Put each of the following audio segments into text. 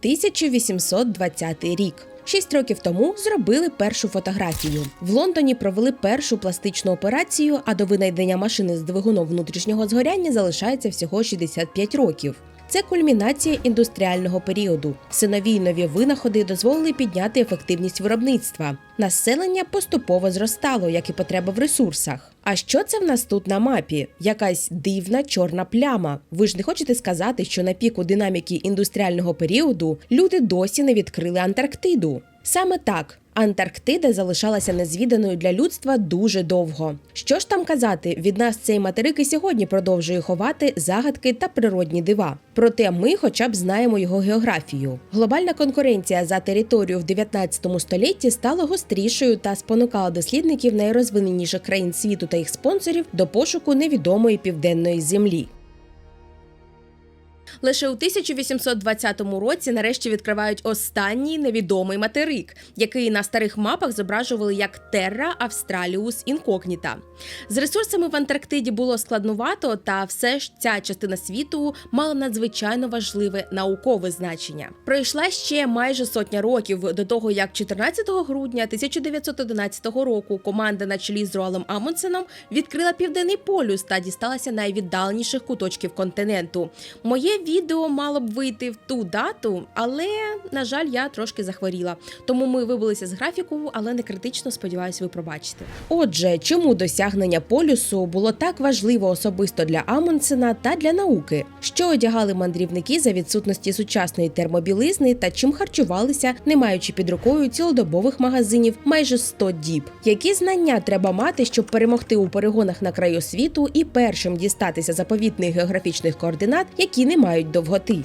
1820 рік. Шість років тому зробили першу фотографію. В Лондоні провели першу пластичну операцію, а до винайдення машини з двигуном внутрішнього згоряння залишається всього 65 років. Це кульмінація індустріального періоду. Синові й нові винаходи дозволили підняти ефективність виробництва. Населення поступово зростало, як і потреба в ресурсах. А що це в нас тут на мапі? Якась дивна чорна пляма. Ви ж не хочете сказати, що на піку динаміки індустріального періоду люди досі не відкрили Антарктиду? Саме так. Антарктида залишалася незвіданою для людства дуже довго. Що ж там казати, від нас цей материк і сьогодні продовжує ховати загадки та природні дива. Проте ми, хоча б знаємо його географію. Глобальна конкуренція за територію в 19 столітті стала гострішою та спонукала дослідників найрозвиненіших країн світу та їх спонсорів до пошуку невідомої південної землі. Лише у 1820 році нарешті відкривають останній невідомий материк, який на старих мапах зображували як Terra Australis Incognita. З ресурсами в Антарктиді було складнувато, та все ж ця частина світу мала надзвичайно важливе наукове значення. Пройшла ще майже сотня років до того, як 14 грудня 1911 року команда на чолі з Роалом Амундсеном відкрила південний полюс та дісталася найвіддаленіших куточків континенту. Моє відео мало б вийти в ту дату, але на жаль, я трошки захворіла. Тому ми вибилися з графіку, але не критично. Сподіваюсь, ви пробачите. Отже, чому досягнення полюсу було так важливо особисто для Амундсена та для науки? Що одягали мандрівники за відсутності сучасної термобілизни та чим харчувалися, не маючи під рукою цілодобових магазинів майже 100 діб? Які знання треба мати, щоб перемогти у перегонах на краю світу і першим дістатися заповітних географічних координат, які не мають довготи?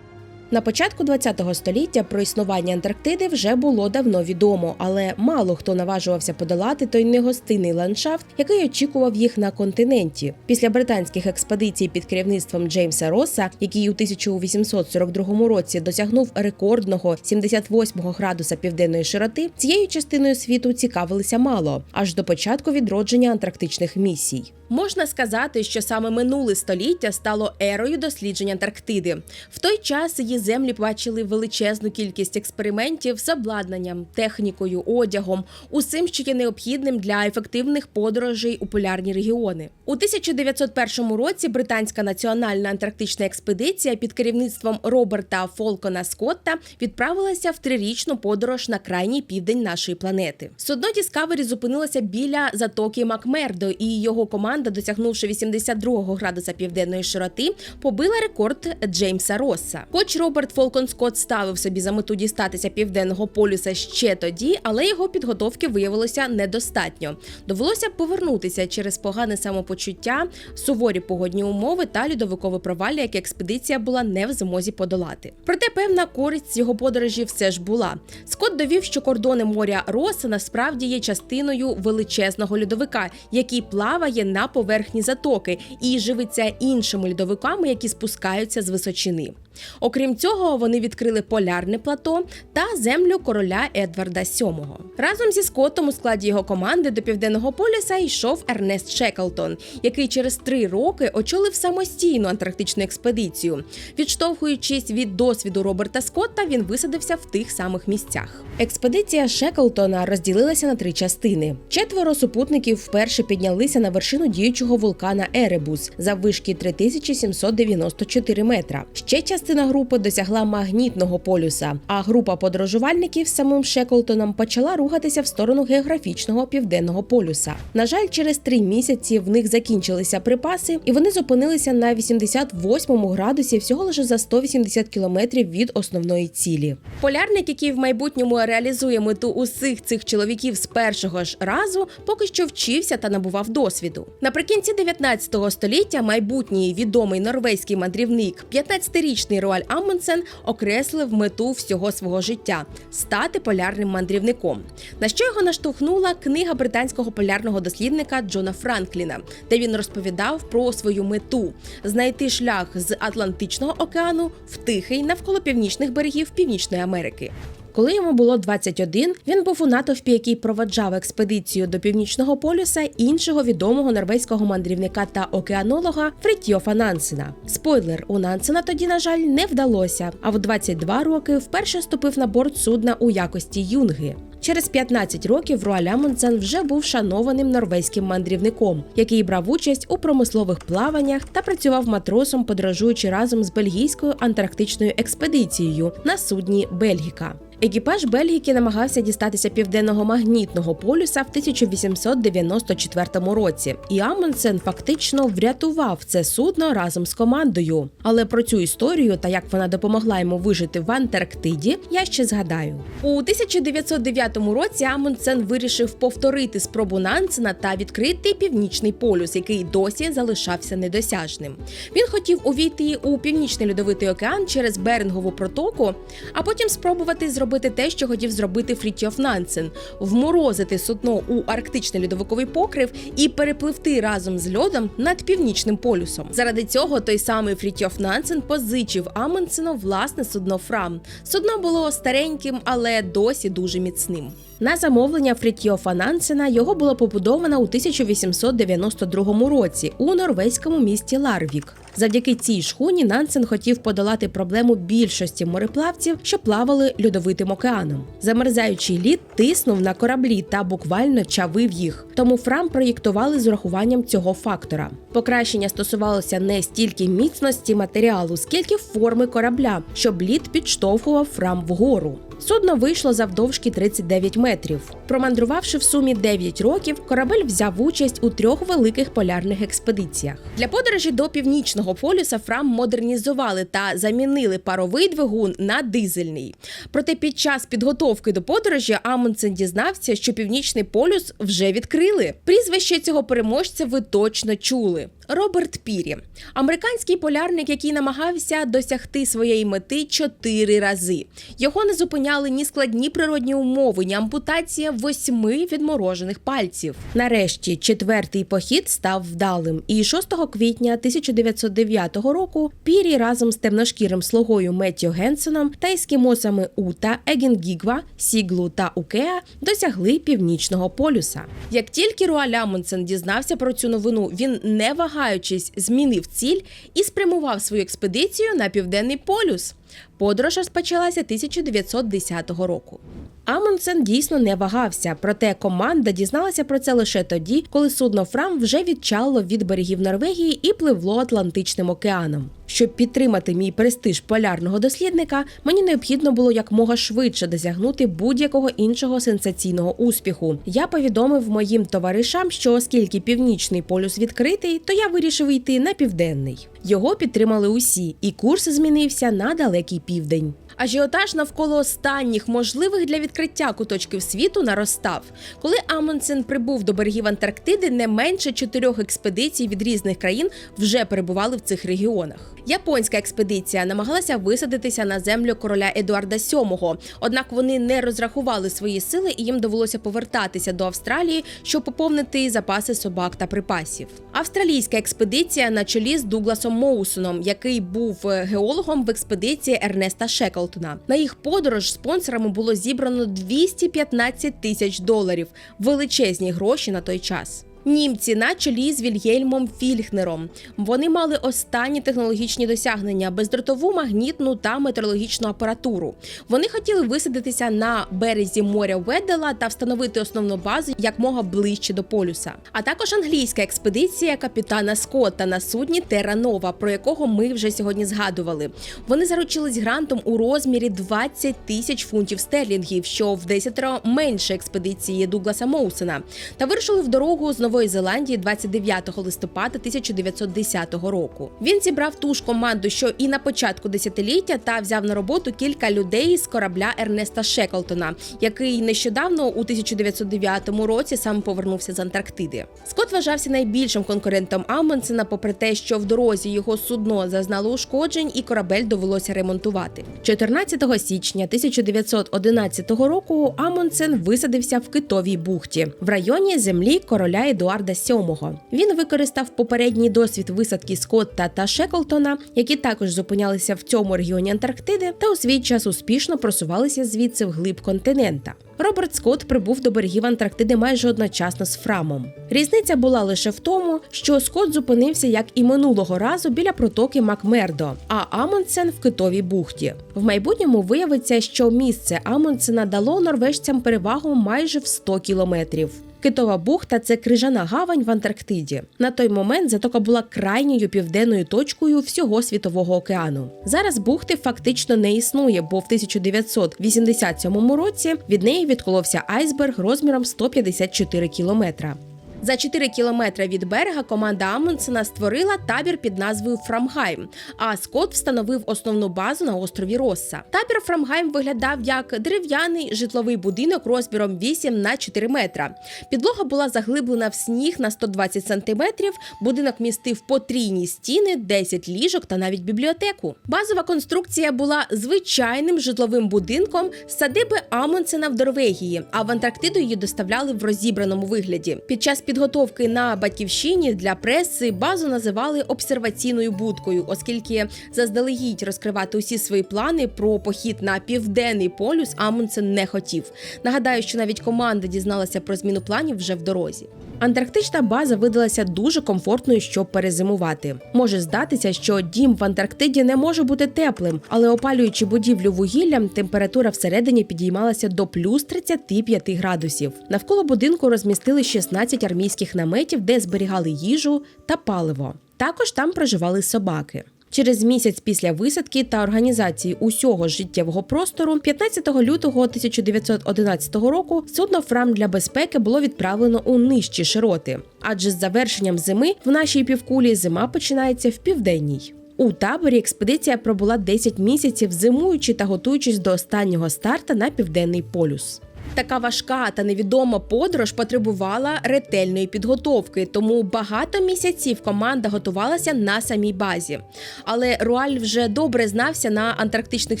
На початку ХХ століття про існування Антарктиди вже було давно відомо, але мало хто наважувався подолати той негостинний ландшафт, який очікував їх на континенті. Після британських експедицій під керівництвом Джеймса Росса, який у 1842 році досягнув рекордного 78 градуса південної широти, цією частиною світу цікавилися мало аж до початку відродження антарктичних місій. Можна сказати, що саме минуле століття стало ерою досліджень Антарктиди. В той час її землі бачили величезну кількість експериментів з обладнанням, технікою, одягом, усім, що є необхідним для ефективних подорожей у полярні регіони. У 1901 році британська національна антарктична експедиція під керівництвом Роберта Фолкона Скотта відправилася в трирічну подорож на крайній південь нашої планети. Судно Discovery зупинилося біля затоки Макмердо, і його команда, досягнувши 82 градуса південної широти, побила рекорд Джеймса Росса. Хоч Роберт Фолкон Скотт ставив собі за мету дістатися південного полюса ще тоді, але його підготовки виявилося недостатньо. Довелося повернутися через погане самопочуття, суворі погодні умови та льодовикове провалля, яке експедиція була не в змозі подолати. Проте певна користь з його подорожі все ж була. Скотт довів, що кордони моря Роса насправді є частиною величезного льодовика, який плаває на поверхні затоки і живиться іншими льодовиками, які спускаються з височини. Окрім цього, вони відкрили полярне плато та землю короля Едварда VII. Разом зі Скоттом у складі його команди до південного полюса йшов Ернест Шеклтон, який через три роки очолив самостійну антарктичну експедицію. Відштовхуючись від досвіду Роберта Скотта, він висадився в тих самих місцях. Експедиція Шеклтона розділилася на три частини. Четверо супутників вперше піднялися на вершину діючого вулкана Еребус заввишки 3794 метра. Ще частина групи досягла магнітного полюса, а група подорожувальників самим Шеклтоном почала рухатися в сторону географічного південного полюса. На жаль, через три місяці в них закінчилися припаси, і вони зупинилися на 88 градусі всього лише за 180 кілометрів від основної цілі. Полярник, який в майбутньому реалізує мету усіх цих чоловіків з першого ж разу, поки що вчився та набував досвіду. Наприкінці 19 століття майбутній відомий норвезький мандрівник, 15-річний Роаль Амундсен, окреслив мету всього свого життя стати полярним мандрівником. На що його наштовхнула книга британського полярного дослідника Джона Франкліна, де він розповідав про свою мету знайти шлях з Атлантичного океану в Тихий навколо північних берегів Північної Америки. Коли йому було 21, він був у натовпі, який проваджав експедицію до північного полюса іншого відомого норвезького мандрівника та океанолога Фритьофа Нансена. Спойлер, у Нансена тоді, на жаль, не вдалося. А в 22 роки вперше ступив на борт судна у якості юнги. Через 15 років Руаль Амундсен вже був шанованим норвезьким мандрівником, який брав участь у промислових плаваннях та працював матросом, подорожуючи разом з бельгійською антарктичною експедицією на судні Бельгіка. Екіпаж Бельгіки намагався дістатися південного магнітного полюса в 1894 році, і Амундсен фактично врятував це судно разом з командою. Але про цю історію та як вона допомогла йому вижити в Антарктиді, я ще згадаю. У 1909 році Амундсен вирішив повторити спробу Нансена та відкрити північний полюс, який досі залишався недосяжним. Він хотів увійти у північний льодовитий океан через Берингову протоку, а потім спробувати зробити те, що хотів зробити Фрітьоф Нансен – вморозити судно у арктичний льодовиковий покрив і перепливти разом з льодом над північним полюсом. Заради цього той самий Фрітьоф Нансен позичив Амундсену власне судно Фрам. Судно було стареньким, але досі дуже міцним. На замовлення Фрітьофа Нансена його було побудовано у 1892 році у норвезькому місті Ларвік. Завдяки цій шхуні Нансен хотів подолати проблему більшості мореплавців, що плавали льодовитим океаном. Замерзаючий лід тиснув на кораблі та буквально чавив їх. Тому Фрам проєктували з урахуванням цього фактора. Покращення стосувалося не стільки міцності матеріалу, скільки форми корабля, щоб лід підштовхував Фрам вгору. Судно вийшло завдовжки 39 метрів. Промандрувавши в сумі 9 років, корабель взяв участь у трьох великих полярних експедиціях. Для подорожі до північного полюса Фрам модернізували та замінили паровий двигун на дизельний. Проте під час підготовки до подорожі Амундсен дізнався, що північний полюс вже відкрили. Прізвище цього переможця ви точно чули. Роберт Пірі, американський полярник, який намагався досягти своєї мети чотири рази. Його не зупиняли ні складні природні умови, ні ампутація восьми відморожених пальців. Нарешті четвертий похід став вдалим, і 6 квітня 1909 року Пірі разом з темношкірим слугою Меттю Генсеном та ескімосами Ута, Егінгігва, Сіглу та Укеа досягли північного полюса. Як тільки Руаль Амундсен дізнався про цю новину, він не вагаючись змінив ціль і спрямував свою експедицію на південний полюс. Подорож розпочалася 1910 року. Амундсен дійсно не вагався, проте команда дізналася про це лише тоді, коли судно Фрам вже відчалило від берегів Норвегії і пливло Атлантичним океаном. Щоб підтримати мій престиж полярного дослідника, мені необхідно було якмога швидше досягнути будь-якого іншого сенсаційного успіху. Я повідомив моїм товаришам, що оскільки північний полюс відкритий, то я вирішив йти на південний. Його підтримали усі, і курс змінився на далекий південь. Ажіотаж навколо останніх можливих для відкриття куточків світу наростав. Коли Амундсен прибув до берегів Антарктиди, не менше чотирьох експедицій від різних країн вже перебували в цих регіонах. Японська експедиція намагалася висадитися на землю короля Едуарда VII, однак вони не розрахували свої сили і їм довелося повертатися до Австралії, щоб поповнити запаси собак та припасів. Австралійська експедиція на чолі з Дугласом Моусоном, який був е, геологом в експедиції Ернеста Шеклтона. На їх подорож спонсорами було зібрано 215 тисяч доларів величезні гроші на той час. Німці на чолі з Вільгельмом Фільхнером. Вони мали останні технологічні досягнення, бездротову магнітну та метеорологічну апаратуру. Вони хотіли висадитися на березі моря Ведела та встановити основну базу якмога ближче до полюса. А також англійська експедиція капітана Скотта на судні Терра Нова, про якого ми вже сьогодні згадували. Вони заручились грантом у розмірі 20 тисяч фунтів стерлінгів, що в десятеро менше експедиції Дугласа Моусена, та вирушили в дорогу з Нової Зеландії 29 листопада 1910 року. Він зібрав ту ж команду, що і на початку десятиліття, та взяв на роботу кілька людей з корабля Ернеста Шеклтона, який нещодавно у 1909 році сам повернувся з Антарктиди. Скот вважався найбільшим конкурентом Амундсена, попри те, що в дорозі його судно зазнало ушкоджень, і корабель довелося ремонтувати. 14 січня 1911 року Амундсен висадився в Китовій бухті в районі землі короля Едуарда VII. Він використав попередній досвід висадки Скотта та Шеклтона, які також зупинялися в цьому регіоні Антарктиди, та у свій час успішно просувалися звідси вглиб континента. Роберт Скотт прибув до берегів Антарктиди майже одночасно з Фрамом. Різниця була лише в тому, що Скотт зупинився, як і минулого разу, біля протоки Макмердо, а Амундсен в Китовій бухті. В майбутньому виявиться, що місце Амундсена дало норвежцям перевагу майже в 100 кілометрів. Китова бухта це крижана гавань в Антарктиді. На той момент затока була крайньою південною точкою всього світового океану. Зараз бухти фактично не існує, бо в 1987 році від неї відколовся айсберг розміром 154 кілометра. За 4 кілометри від берега команда Амундсена створила табір під назвою Фрамгайм, а Скотт встановив основну базу на острові Росса. Табір Фрамгайм виглядав як дерев'яний житловий будинок розміром 8 на 4 метра. Підлога була заглиблена в сніг на 120 сантиметрів. Будинок містив потрійні стіни, 10 ліжок та навіть бібліотеку. Базова конструкція була звичайним житловим будинком з садиби Амундсена в Норвегії, а в Антарктиду її доставляли в розібраному вигляді. Під час підготовки на батьківщині для преси базу називали обсерваційною будкою, оскільки заздалегідь розкривати усі свої плани про похід на південний полюс Амундсен не хотів. Нагадаю, що навіть команда дізналася про зміну планів вже в дорозі. Антарктична база видалася дуже комфортною, щоб перезимувати. Може здатися, що дім в Антарктиді не може бути теплим, але опалюючи будівлю вугіллям, температура всередині підіймалася до плюс 35 градусів. Навколо будинку розмістили 16 армійських наметів, де зберігали їжу та паливо. Також там проживали собаки. Через місяць після висадки та організації усього життєвого простору, 15 лютого 1911 року, судно Фрам для безпеки було відправлено у нижчі широти. Адже з завершенням зими в нашій півкулі зима починається в південній. У таборі експедиція пробула 10 місяців, зимуючи та готуючись до останнього старта на південний полюс. Така важка та невідома подорож потребувала ретельної підготовки, тому багато місяців команда готувалася на самій базі. Але Руаль вже добре знався на антарктичних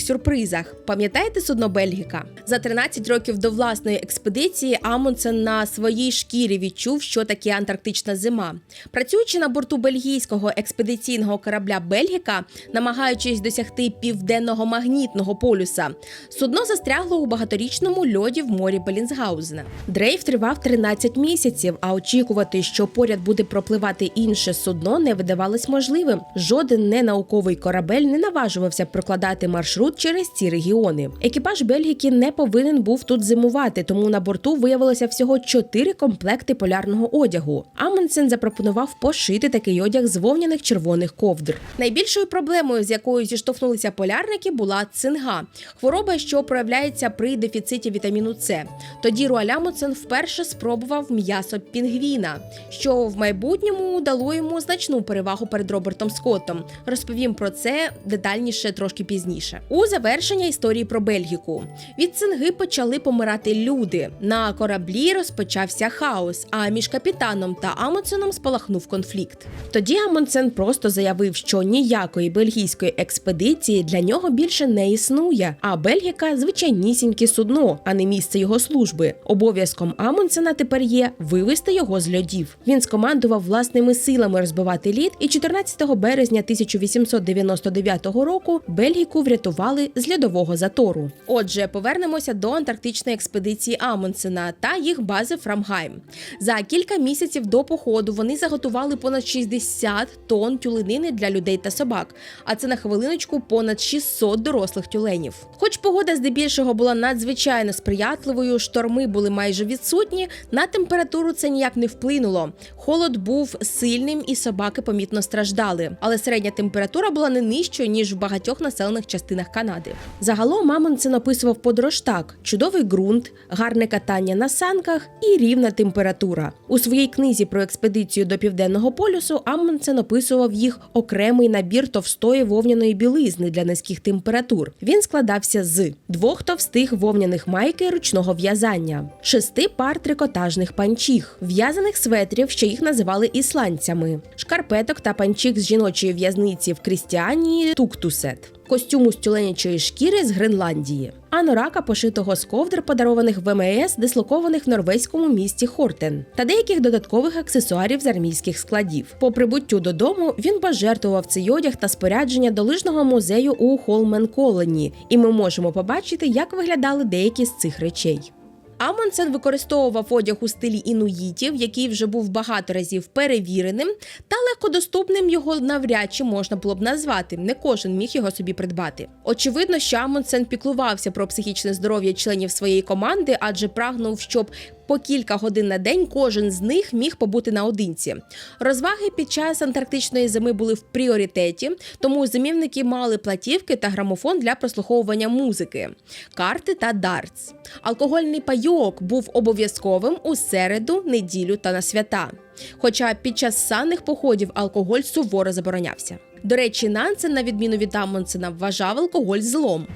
сюрпризах. Пам'ятаєте судно Бельгіка? За 13 років до власної експедиції Амундсен на своїй шкірі відчув, що таке антарктична зима. Працюючи на борту бельгійського експедиційного корабля Бельгіка, намагаючись досягти південного магнітного полюса, судно застрягло у багаторічному льоді в морі Белінсгаузена. Дрейф тривав 13 місяців, а очікувати, що поряд буде пропливати інше судно, не видавалось можливим. Жоден ненауковий корабель не наважувався прокладати маршрут через ці регіони. Екіпаж Бельгіки не повинен був тут зимувати, тому на борту виявилося всього 4 комплекти полярного одягу. Амундсен запропонував пошити такий одяг з вовняних червоних ковдр. Найбільшою проблемою, з якою зіштовхнулися полярники, була цинга хвороба, що проявляється при дефіциті вітаміну С. Тоді Руалямуцен вперше спробував м'ясо пінгвіна, що в майбутньому дало йому значну перевагу перед Робертом Скоттом. Розповім про це детальніше трошки пізніше. У завершення історії про Бельгіку від цинги почали помирати люди. На кораблі розпочався хаос. А між капітаном та Амундсеном спалахнув конфлікт. Тоді Амундсен просто заявив, що ніякої бельгійської експедиції для нього більше не існує. А Бельгіка звичайнісіньке судно, а не місце його служби. Обов'язком Амундсена тепер є вивести його з льодів. Він скомандував власними силами розбивати лід, і 14 березня 1899 року Бельгіку врятували з льодового затору. Отже, повернемося до антарктичної експедиції Амундсена та їх бази Фрамгайм. За кілька місяців до походу вони заготували понад 60 тонн тюленини для людей та собак. А це на хвилиночку понад 600 дорослих тюленів. Хоч погода здебільшого була надзвичайно сприятливою, шторми були майже відсутні. На температуру це ніяк не вплинуло. Холод був сильним, і собаки помітно страждали. Але середня температура була не нижчою ніж в багатьох населених частинах Канади. Загалом Амундсен описував подорож так: чудовий ґрунт, гарне катання на санках і рівна температура. У своїй книзі про експедицію до південного полюсу Амундсен описував їх окремий набір товстої вовняної білизни для низьких температур. Він складався з двох товстих вовняних майки ручного в'язання, шести пар трикотажних панчіх, в'язаних светрів, що їх називали ісландцями, шкарпеток та панчіх з жіночої в'язниці в Крістіанії Туктусет. Костюму з тюленячої шкіри з Гренландії, анорака, пошитого з ковдр, подарованих ВМС, дислокованих в норвезькому місті Хортен, та деяких додаткових аксесуарів з армійських складів. По прибуттю додому він пожертвував цей одяг та спорядження до лижного музею у Холменколені, і ми можемо побачити, як виглядали деякі з цих речей. Амундсен використовував одяг у стилі інуїтів, який вже був багато разів перевіреним, та легкодоступним його навряд чи можна було б назвати. Не кожен міг його собі придбати. Очевидно, що Амундсен піклувався про психічне здоров'я членів своєї команди, адже прагнув, щоб по кілька годин на день кожен з них міг побути наодинці. Розваги під час антарктичної зими були в пріоритеті, тому зимівники мали платівки та грамофон для прослуховування музики, карти та дартс. Алкогольний пайок був обов'язковим у середу, неділю та на свята. Хоча під час санних походів алкоголь суворо заборонявся. До речі, Нансен, на відміну від Амундсена, вважав алкоголь злом.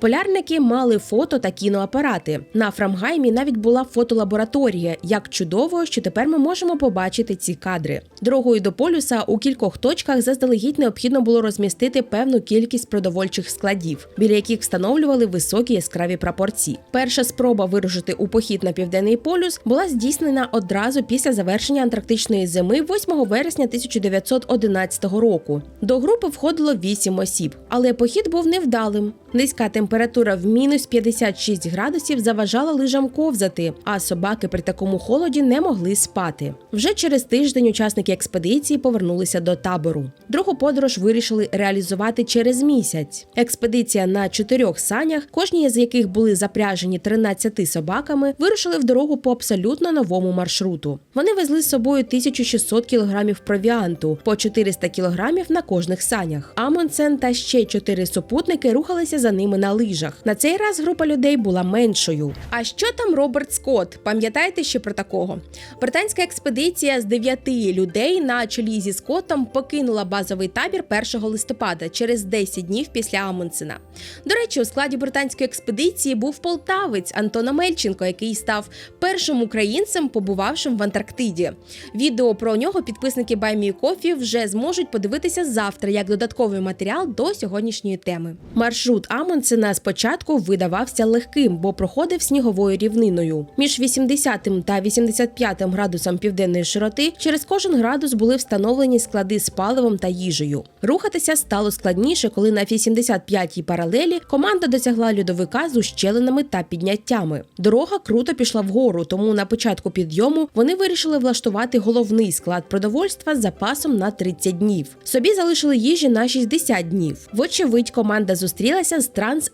Полярники мали фото та кіноапарати. На Фрамгаймі навіть була фотолабораторія. Як чудово, що тепер ми можемо побачити ці кадри. Дорогою до полюса у кількох точках заздалегідь необхідно було розмістити певну кількість продовольчих складів, біля яких встановлювали високі яскраві прапорці. Перша спроба вирушити у похід на південний полюс була здійснена одразу після завершення антарктичної зими 8 вересня 1911 року. До групи входило 8 осіб, але похід був невдалим. Низька температура в мінус 56 градусів заважала лижам ковзати, а собаки при такому холоді не могли спати. Вже через тиждень учасники експедиції повернулися до табору. Другу подорож вирішили реалізувати через місяць. Експедиція на чотирьох санях, кожні з яких були запряжені 13 собаками, вирушили в дорогу по абсолютно новому маршруту. Вони везли з собою 1600 кілограмів провіанту, по 400 кілограмів на кожних санях. Амундсен та ще чотири супутники рухалися за ними на лижах. На цей раз група людей була меншою. А що там Роберт Скотт? Пам'ятаєте ще про такого? Британська експедиція з дев'яти людей на чолі зі Скоттом покинула базовий табір 1 листопада через 10 днів після Амундсена. До речі, у складі британської експедиції був полтавець Антон Амельченко, який став першим українцем, побувавшим в Антарктиді. Відео про нього підписники Баймі Кофі вже зможуть подивитися завтра як додатковий матеріал до сьогоднішньої теми. Маршрут Амундсена спочатку видавався легким, бо проходив сніговою рівниною. Між 80 та 85 градусом південної широти через кожен градус були встановлені склади з паливом та їжею. Рухатися стало складніше, коли на 85-й паралелі команда досягла льодовика з ущелинами та підняттями. Дорога круто пішла вгору, тому на початку підйому вони вирішили влаштувати головний склад продовольства з запасом на 30 днів. Собі залишили їжі на 60 днів. Вочевидь, команда зустрілася з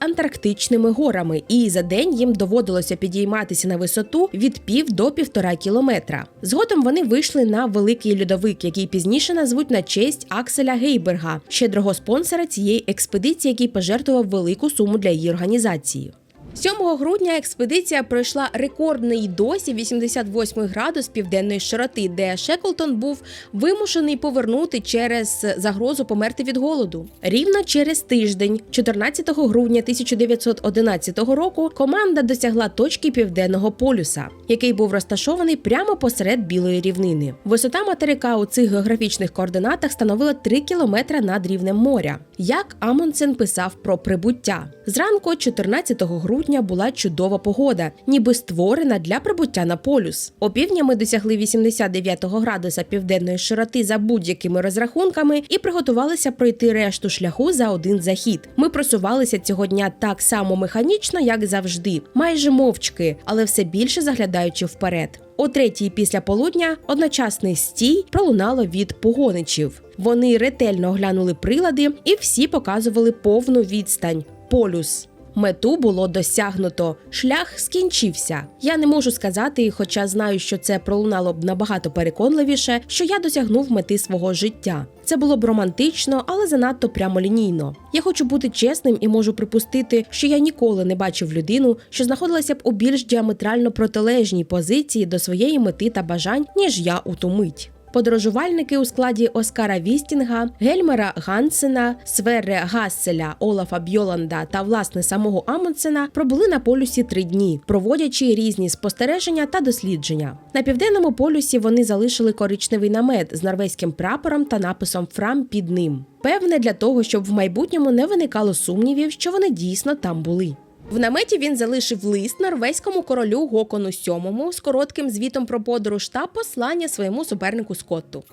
трансантарктичними горами, і за день їм доводилося підійматися на висоту від пів до півтора кілометра. Згодом вони вийшли на великий льодовик, який пізніше назвуть на честь Акселя Гейберга, щедрого спонсора цієї експедиції, який пожертвував велику суму для її організації. 7 грудня експедиція пройшла рекордний досі 88 градус південної широти, де Шеклтон був вимушений повернути через загрозу померти від голоду. Рівно через тиждень, 14 грудня 1911 року, команда досягла точки південного полюса, який був розташований прямо посеред білої рівнини. Висота материка у цих географічних координатах становила 3 кілометри над рівнем моря. Як Амундсен писав про прибуття зранку, 14 грудня була чудова погода, ніби створена для прибуття на полюс. Опівдня ми досягли 89 градуса південної широти за будь-якими розрахунками і приготувалися пройти решту шляху за один захід. Ми просувалися цього дня так само механічно, як завжди, майже мовчки, але все більше заглядаючи вперед. О третій після полудня одночасний стій пролунало від погоничів. Вони ретельно оглянули прилади і всі показували повну відстань полюс. Мету було досягнуто, шлях скінчився. Я не можу сказати, хоча знаю, що це пролунало б набагато переконливіше, що я досягнув мети свого життя. Це було б романтично, але занадто прямолінійно. Я хочу бути чесним і можу припустити, що я ніколи не бачив людину, що знаходилася б у більш діаметрально протилежній позиції до своєї мети та бажань, ніж я у ту мить. Подорожувальники у складі Оскара Вістінга, Гельмера Гансена, Сверре Гасселя, Олафа Бьоланда та власне самого Амундсена пробули на полюсі три дні, проводячи різні спостереження та дослідження. На південному полюсі вони залишили коричневий намет з норвезьким прапором та написом Фрам під ним. Певне для того, щоб в майбутньому не виникало сумнівів, що вони дійсно там були. В наметі він залишив лист норвезькому королю Гокону VII з коротким звітом про подорож та послання своєму супернику Скотту.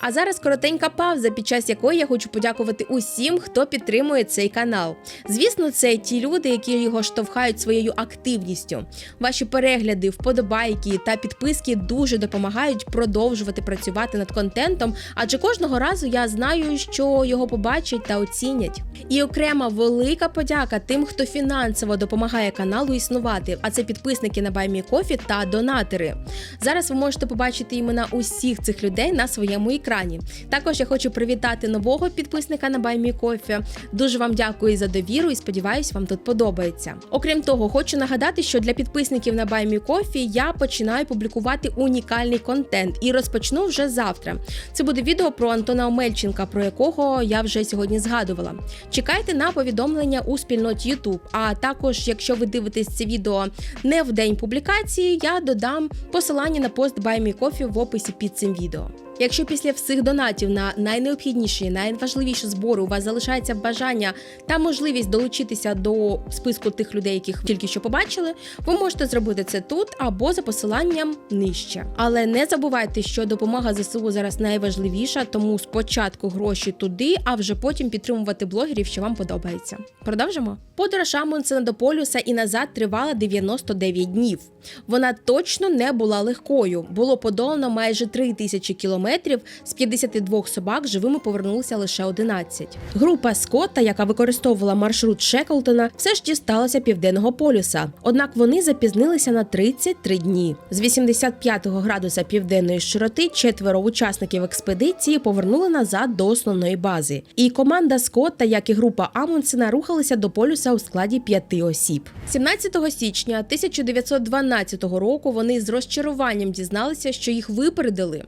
А зараз коротенька пауза, під час якої я хочу подякувати усім, хто підтримує цей канал. Звісно, це ті люди, які його штовхають своєю активністю. Ваші перегляди, вподобайки та підписки дуже допомагають продовжувати працювати над контентом, адже кожного разу я знаю, що його побачать та оцінять. І окрема велика подяка тим, хто фінансово допомагає каналу існувати. А це підписники на BuyMeCoffee та донатори. Зараз ви можете побачити імена усіх цих людей на своєму екрані. Також я хочу привітати нового підписника на BuyMeCoffee. Дуже вам дякую за довіру і сподіваюсь, вам тут подобається. Окрім того, хочу нагадати, що для підписників на BuyMeCoffee я починаю публікувати унікальний контент і розпочну вже завтра. Це буде відео про Антона Омельченка, про якого я вже сьогодні згадувала. Чекайте на повідомлення у спільноті YouTube. А також, якщо ви дивитесь це відео не в день публікації, я додам посилання на пост BuyMeCoffee в описі під цим відео. Якщо після всіх донатів на найнеобхідніші, найважливіші збори у вас залишається бажання та можливість долучитися до списку тих людей, яких тільки що побачили, ви можете зробити це тут або за посиланням нижче. Але не забувайте, що допомога ЗСУ зараз найважливіша, тому спочатку гроші туди, а вже потім підтримувати блогерів, що вам подобається. Продовжимо. Подорож Амундсена до полюса і назад тривала 99 днів. Вона точно не була легкою. Було подолано майже 3 тисячі кілометрів. З 52 собак живими повернулися лише 11. Група Скотта, яка використовувала маршрут Шеклтона, все ж дісталася південного полюса. Однак вони запізнилися на 33 дні. З 85 градуса південної широти четверо учасників експедиції повернули назад до основної бази. І команда Скотта, як і група Амундсена, рухалися до полюса у складі п'яти осіб. 17 січня 1912 року вони з розчаруванням дізналися, що їх випередили.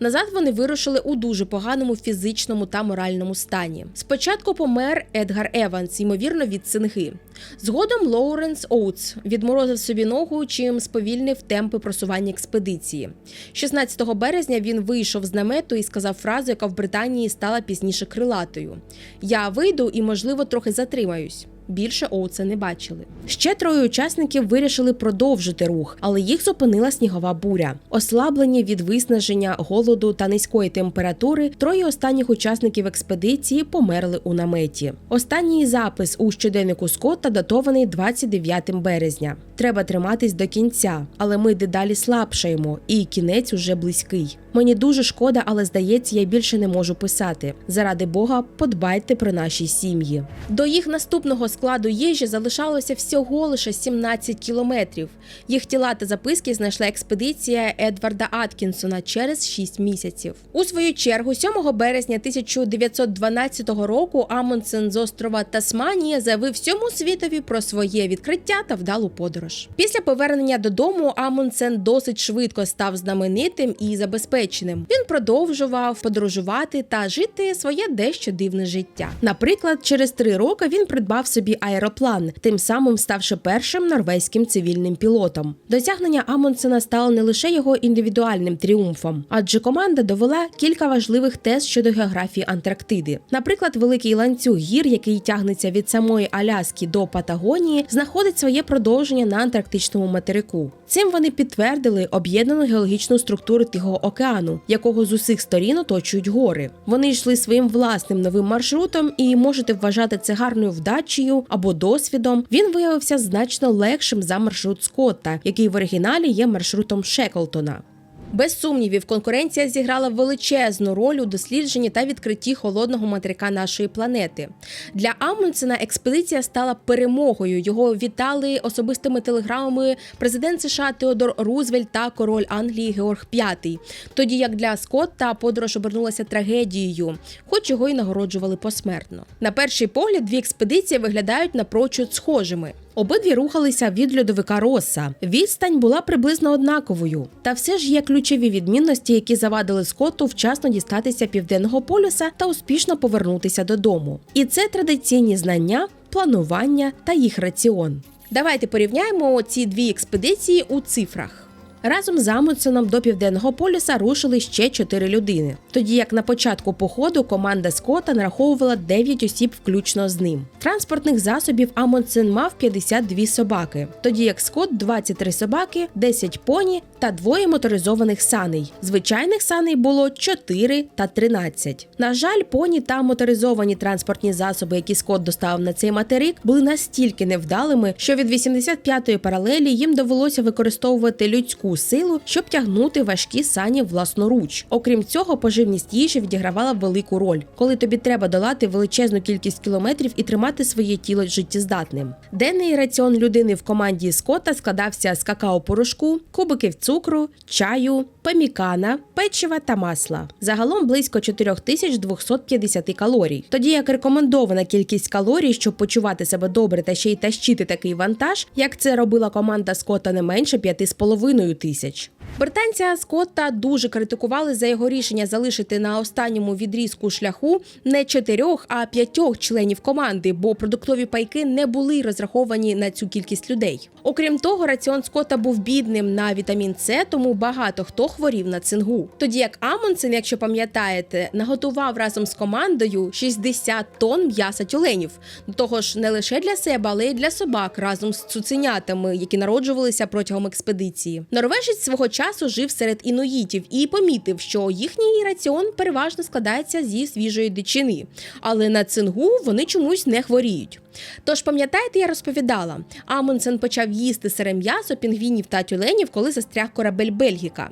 Назад вони вирушили у дуже поганому фізичному та моральному стані. Спочатку помер Едгар Еванс, ймовірно, від цинги. Згодом Лоуренс Оутс відморозив собі ногу, чим сповільнив темпи просування експедиції. 16 березня він вийшов з намету і сказав фразу, яка в Британії стала пізніше крилатою: Я вийду і, можливо, трохи затримаюсь. Більше Оуца не бачили. Ще троє учасників вирішили продовжити рух, але їх зупинила снігова буря. Ослаблені від виснаження, голоду та низької температури, троє останніх учасників експедиції померли у наметі. Останній запис у щоденнику Скотта датований 29 березня. Треба триматись до кінця, але ми дедалі слабшаємо, і кінець уже близький. Мені дуже шкода, але здається, я більше не можу писати. Заради Бога, подбайте про наші сім'ї. До їх наступного складу їжі залишалося всього лише 17 кілометрів. Їх тіла та записки знайшла експедиція Едварда Аткінсона через 6 місяців. У свою чергу, 7 березня 1912 року, Амундсен з острова Тасманія заявив всьому світові про своє відкриття та вдалу подорож. Після повернення додому Амундсен досить швидко став знаменитим і забезпеченим. Він продовжував подорожувати та жити своє дещо дивне життя. Наприклад, через три роки він придбав собі аероплан, тим самим ставши першим норвезьким цивільним пілотом. Досягнення Амундсена стало не лише його індивідуальним тріумфом, адже команда довела кілька важливих тез щодо географії Антарктиди. Наприклад, великий ланцюг гір, який тягнеться від самої Аляски до Патагонії, знаходить своє продовження на антарктичному материку. Цим вони підтвердили об'єднану геологічну структуру Тихого океану, якого з усіх сторін оточують гори. Вони йшли своїм власним новим маршрутом, і можете вважати це гарною вдачею або досвідом. Він виявився значно легшим за маршрут Скотта, який в оригіналі є маршрутом Шеклтона. Без сумнівів, конкуренція зіграла величезну роль у дослідженні та відкритті холодного материка нашої планети. Для Амундсена експедиція стала перемогою. Його вітали особистими телеграмами президент США Теодор Рузвельт та король Англії Георг V. Тоді як для Скотта подорож обернулася трагедією, хоч його й нагороджували посмертно. На перший погляд, дві експедиції виглядають напрочуд схожими. Обидві рухалися від льодовика Росса. Відстань була приблизно однаковою. Та все ж є ключові відмінності, які завадили Скотту вчасно дістатися південного полюса та успішно повернутися додому. І це традиційні знання, планування та їх раціон. Давайте порівняємо ці дві експедиції у цифрах. Разом з Амундсеном до південного полюса рушили ще чотири людини. Тоді як на початку походу команда Скотта нараховувала 9 осіб, включно з ним. Транспортних засобів Амундсен мав 52 собаки, тоді як Скотт 23 собаки, 10 поні та двоє моторизованих саней. Звичайних саней було 4 та 13. На жаль, поні та моторизовані транспортні засоби, які Скотт доставив на цей материк, були настільки невдалими, що від 85-ї паралелі їм довелося використовувати людську силу, щоб тягнути важкі сані власноруч. Окрім цього, поживність їжі відігравала велику роль, коли тобі треба долати величезну кількість кілометрів і тримати своє тіло життєздатним. Денний раціон людини в команді Скотта складався з какао-порошку, кубиків цукру, чаю, пемікана, печива та масла. Загалом близько 4250 калорій. Тоді як рекомендована кількість калорій, щоб почувати себе добре та ще й тащити такий вантаж, як це робила команда Скотта не менше 5,5 тисяч. тисяч. Британця Скотта дуже критикували за його рішення залишити на останньому відрізку шляху не чотирьох, а п'ятьох членів команди, бо продуктові пайки не були розраховані на цю кількість людей. Окрім того, раціон Скотта був бідним на вітамін С, тому багато хто хворів на цингу. Тоді як Амундсен, якщо пам'ятаєте, наготував разом з командою 60 тонн м'яса тюленів. До того ж, не лише для себе, але й для собак разом з цуценятами, які народжувалися протягом експедиції. Норвежець свого часу жив серед іноїтів і помітив, що їхній раціон переважно складається зі свіжої дичини, але на цингу вони чомусь не хворіють. Тож пам'ятаєте, я розповідала, Амундсен почав їсти сире м'ясо пінгвінів та тюленів, коли застряг корабель Бельгіка.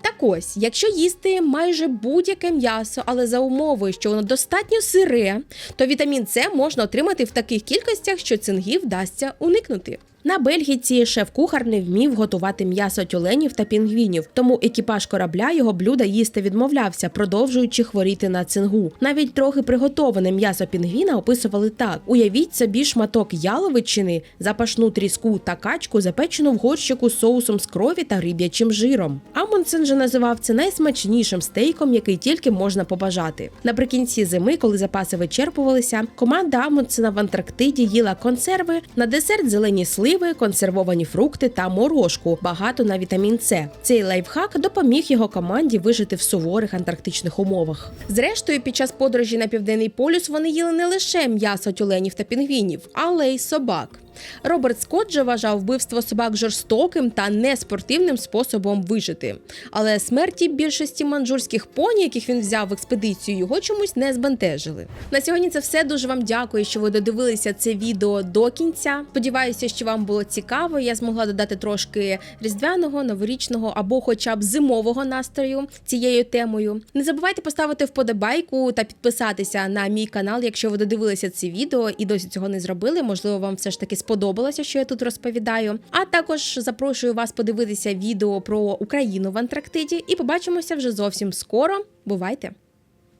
Так ось, якщо їсти майже будь-яке м'ясо, але за умовою, що воно достатньо сире, то вітамін С можна отримати в таких кількостях, що цингів вдасться уникнути. На Бельгійці шеф-кухар не вмів готувати м'ясо тюленів та пінгвінів, тому екіпаж корабля його блюда їсти відмовлявся, продовжуючи хворіти на цингу. Навіть трохи приготоване м'ясо пінгвіна описували так: уявіть собі шматок яловичини, запашну тріску та качку, запечену в горщику з соусом з крові та риб'ячим жиром. Амундсен же називав це найсмачнішим стейком, який тільки можна побажати. Наприкінці зими, коли запаси вичерпувалися, команда Амундсена в Антарктиді їла консерви на десерт зелені сливи, консервовані фрукти та морошку, багато на вітамін С. Цей лайфхак допоміг його команді вижити в суворих антарктичних умовах. Зрештою, під час подорожі на південний полюс вони їли не лише м'ясо тюленів та пінгвінів, але й собак. Роберт Скотт же вважав вбивство собак жорстоким та неспортивним способом вижити. Але смерті більшості манджурських поні, яких він взяв в експедицію, його чомусь не збентежили. На сьогодні це все. Дуже вам дякую, що ви додивилися це відео до кінця. Сподіваюся, що вам було цікаво. Я змогла додати трошки різдвяного, новорічного або, хоча б зимового настрою цією темою. Не забувайте поставити вподобайку та підписатися на мій канал, якщо ви додивилися це відео і досі цього не зробили. Можливо, вам все ж таки сподобалося, що я тут розповідаю. А також запрошую вас подивитися відео про Україну в Антарктиді і побачимося вже зовсім скоро. Бувайте!